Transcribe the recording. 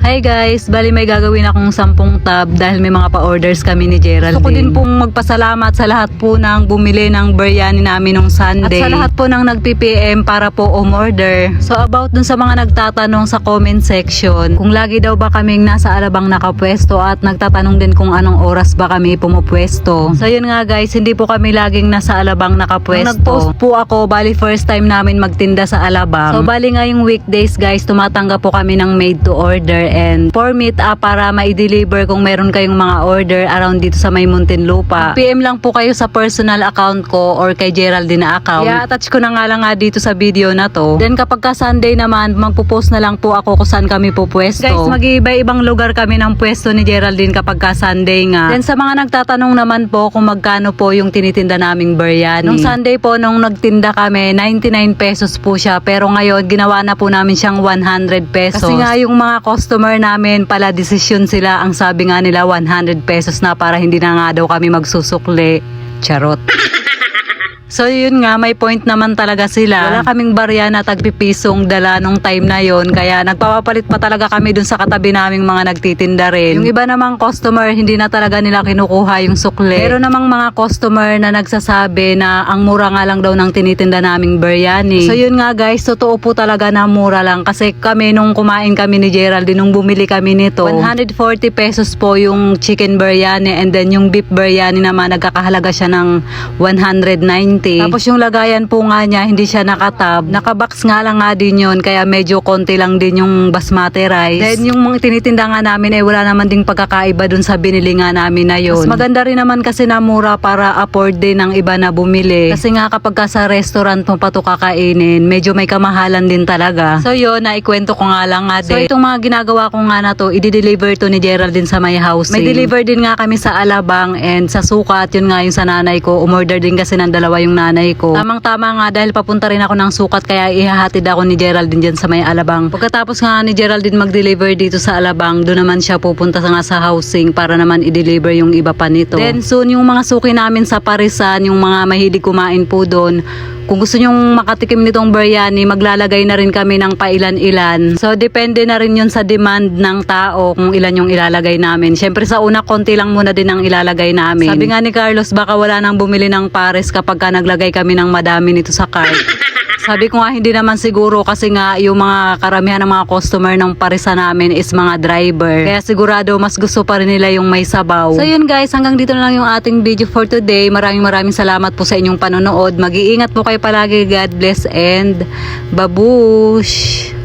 Hi guys, bali may gagawin akong 10 tab dahil may mga pa-orders kami ni Geraldine. Gusto ko din pong magpasalamat sa lahat po ng bumili ng biryani namin nung Sunday. At sa lahat po ng nag-PPM para po umorder. So about dun sa mga nagtatanong sa comment section, kung lagi daw ba kaming nasa alabang nakapwesto at nagtatanong din kung anong oras ba kami pumupwesto. So yun nga guys, hindi po kami laging nasa alabang nakapwesto. Nung nag-post po ako, bali first time namin magtinda sa alabang. So bali nga yung weekdays guys, tumatanggap po kami ng made to order and for meet up para ma-deliver kung meron kayong mga order around dito sa may Muntinlupa. PM lang po kayo sa personal account ko or kay Geraldine na account. I-attach ko na nga lang nga dito sa video na to. Then kapag ka Sunday naman, magpo-post na lang po ako kung saan kami pupwesto. Guys, mag-iiba-ibang lugar kami ng pwesto ni Geraldine kapag ka Sunday nga. Then sa mga nagtatanong naman po kung magkano po yung tinitinda naming biryani. Nung Sunday po, nung nagtinda kami, 99 pesos po siya. Pero ngayon, ginawa na po namin siyang 100 pesos. Kasi nga yung mga customer namin pala desisyon sila. Ang sabi nga nila 100 pesos na para hindi na nga daw kami magsusukli. Charot. So yun nga, may point naman talaga sila. Wala kaming barya na tagpipisong dala nung time na yon Kaya nagpapapalit pa talaga kami dun sa katabi naming mga nagtitinda rin. Yung iba namang customer, hindi na talaga nila kinukuha yung sukle. Pero namang mga customer na nagsasabi na ang mura nga lang daw ng tinitinda naming biryani. So yun nga guys, totoo po talaga na mura lang. Kasi kami nung kumain kami ni Geraldine, nung bumili kami nito, 140 pesos po yung chicken biryani and then yung beef biryani naman nagkakahalaga siya ng 190. Tapos yung lagayan po nga niya, hindi siya nakatab. Nakabox nga lang nga din yun, kaya medyo konti lang din yung basmati rice. Then yung mga tinitinda nga namin, eh wala naman ding pagkakaiba dun sa binili nga namin na yun. Mas maganda rin naman kasi na mura para afford din ng iba na bumili. Kasi nga kapag ka sa restaurant mo pa to kakainin, medyo may kamahalan din talaga. So yun, naikwento ko nga lang nga din. So itong mga ginagawa ko nga na to, i-deliver to ni Geraldine sa may house. May deliver din nga kami sa Alabang and sa Sukat, yun nga yung sa nanay ko. Umorder din kasi ng dalawa yung nanay ko. Tamang-tama nga dahil papunta rin ako ng Sukat kaya ihahatid ako ni Geraldine dyan sa may Alabang. Pagkatapos nga ni Geraldine mag-deliver dito sa Alabang, doon naman siya pupunta sa nga sa housing para naman i-deliver yung iba pa nito. Then soon yung mga suki namin sa Parisan, yung mga mahilig kumain po doon, kung gusto nyong makatikim nitong biryani, maglalagay na rin kami ng pailan-ilan. So, depende na rin yun sa demand ng tao kung ilan yung ilalagay namin. Siyempre, sa una, konti lang muna din ang ilalagay namin. Sabi nga ni Carlos, baka wala nang bumili ng pares kapag ka naglagay kami ng madami nito sa cart. Sabi ko nga hindi naman siguro kasi nga yung mga karamihan ng mga customer ng parisa namin is mga driver. Kaya sigurado mas gusto pa rin nila yung may sabaw. So yun guys, hanggang dito na lang yung ating video for today. Maraming maraming salamat po sa inyong panonood. Mag-iingat po kayo palagi. God bless and babush!